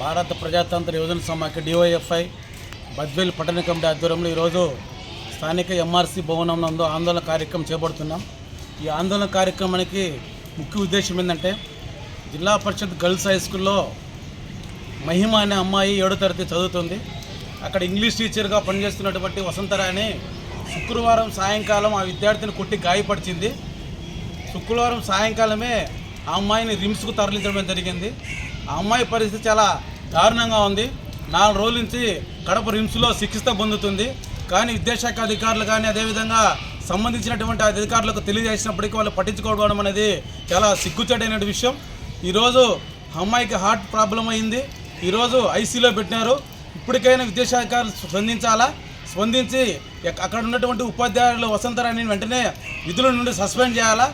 భారత ప్రజాతంత్ర యువజన సమాఖ్య డివైఎఫ్ఐ బద్వేల్ పట్టణ కమిటీ ఆధ్వర్యంలో ఈరోజు స్థానిక ఎంఆర్సీ భవనం నందు ఆందోళన కార్యక్రమం చేపడుతున్నాం. ఈ ఆందోళన కార్యక్రమానికి ముఖ్య ఉద్దేశం ఏంటంటే జిల్లా పరిషత్ గర్ల్స్ హై స్కూల్లో మహిమ అనే అమ్మాయి ఏడో తరగతి చదువుతుంది. అక్కడ ఇంగ్లీష్ టీచర్గా పనిచేస్తున్నటువంటి వసంతరాణి శుక్రవారం సాయంకాలం ఆ విద్యార్థిని కొట్టి గాయపరిచింది. శుక్రవారం సాయంకాలమే ఆ అమ్మాయిని రిమ్స్కు తరలించడం జరిగింది. ఆ అమ్మాయి పరిస్థితి చాలా దారుణంగా ఉంది. నాలుగు రోజుల నుంచి కడప రిమ్స్లో చికిత్స పొందుతుంది. కానీ విద్యాశాఖ అధికారులు కానీ అదేవిధంగా సంబంధించినటువంటి అధికారులకు తెలియజేసినప్పటికీ వాళ్ళు పట్టించుకోవడం అనేది చాలా సిగ్గుచేటైన విషయం. ఈరోజు అమ్మాయికి హార్ట్ ప్రాబ్లం అయింది. ఈరోజు ఐసీలో పెట్టినారు. ఇప్పటికైనా విద్యాశాఖ స్పందించాలా? స్పందించి అక్కడ ఉన్నటువంటి ఉపాధ్యాయులు వసంతరాణిని వెంటనే విధుల నుండి సస్పెండ్ చేయాలా?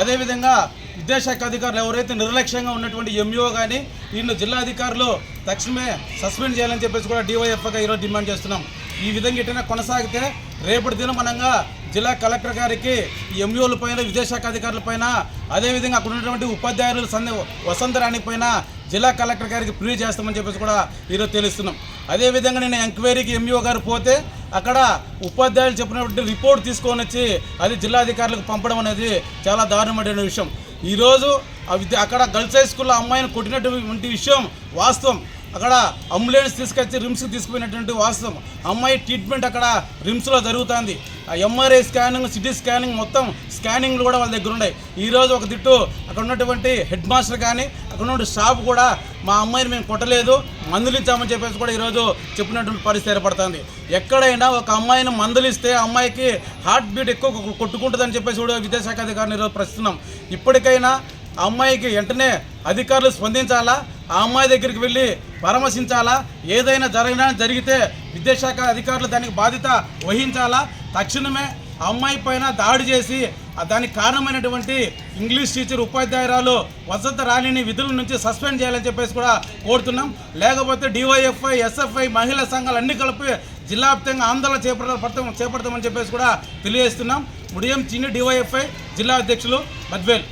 అదేవిధంగా విద్యాశాఖ అధికారులు ఎవరైతే నిర్లక్ష్యంగా ఉన్నటువంటి ఎంఈఓ కానీ వీళ్ళు జిల్లా అధికారులు తక్షణమే సస్పెండ్ చేయాలని చెప్పేసి కూడా డివైఎఫ్గా ఈరోజు డిమాండ్ చేస్తున్నాం. ఈ విధంగా ఎటైనా కొనసాగితే రేపటి దినం మనంగా జిల్లా కలెక్టర్ గారికి ఎంఈఓల పైన విద్యాశాఖ అధికారుల పైన అదేవిధంగా అక్కడ ఉన్నటువంటి ఉపాధ్యాయులు సంద వసంతరాణి పైన జిల్లా కలెక్టర్ గారికి ప్రీ చేస్తామని చెప్పేసి కూడా ఈరోజు తెలుస్తున్నాం. అదేవిధంగా నేను ఎంక్వైరీకి ఎంఈఓ గారు పోతే అక్కడ ఉపాధ్యాయులు చెప్పినటువంటి రిపోర్ట్ తీసుకొని వచ్చి అది జిల్లా అధికారులకు పంపడం అనేది చాలా దారుణమైన విషయం. ఈరోజు అవి అక్కడ గర్ల్స్ హై స్కూల్లో అమ్మాయిని కొట్టినటువంటి విషయం వాస్తవం. అక్కడ అంబులెన్స్ తీసుకొచ్చి రిమ్స్కి తీసుకుపోయినటువంటి వాస్తవం. అమ్మాయి ట్రీట్మెంట్ అక్కడ రిమ్స్లో జరుగుతుంది. ఆ ఎంఆర్ఐ స్కానింగ్ సిటీ స్కానింగ్ మొత్తం స్కానింగ్లు కూడా వాళ్ళ దగ్గర ఉన్నాయి. ఈరోజు ఒక దిట్టు అక్కడ ఉన్నటువంటి హెడ్ మాస్టర్ కానీ అక్కడ ఉన్న స్టాఫ్ కూడా మా అమ్మాయిని మేము కొట్టలేదు మందులు చెప్పేసి కూడా ఈరోజు చెప్పినటువంటి పరిస్థితి ఏర్పడుతుంది. ఎక్కడైనా ఒక అమ్మాయిని మందులిస్తే అమ్మాయికి హార్ట్ బీట్ ఎక్కువ కొట్టుకుంటుందని చెప్పేసి కూడా విద్యాశాఖ అధికారిని ఈరోజు ప్రశ్నిస్తున్నాం. ఇప్పటికైనా అమ్మాయికి వెంటనే అధికారులు స్పందించాలా? ఆ అమ్మాయి దగ్గరికి వెళ్ళి పరామర్శించాలా? ఏదైనా జరిగినా జరిగితే విద్యాశాఖ అధికారులు దానికి బాధ్యత వహించాలా? తక్షణమే ఆ అమ్మాయి పైన దాడి చేసి దానికి కారణమైనటువంటి ఇంగ్లీష్ టీచర్ ఉపాధ్యాయురాలు వసంత రాణిని విధుల నుంచి సస్పెండ్ చేయాలని చెప్పేసి కూడా కోరుతున్నాం. లేకపోతే డివైఎఫ్ఐ ఎస్ఎఫ్ఐ మహిళా సంఘాలు అన్ని కలిపి జిల్లా వ్యాప్తంగా ఆందోళన చేపడతాం చేపడతామని చెప్పేసి కూడా తెలియజేస్తున్నాం. ఉడియం చిన్ని డివైఎఫ్ఐ జిల్లా అధ్యక్షులు బద్వేల్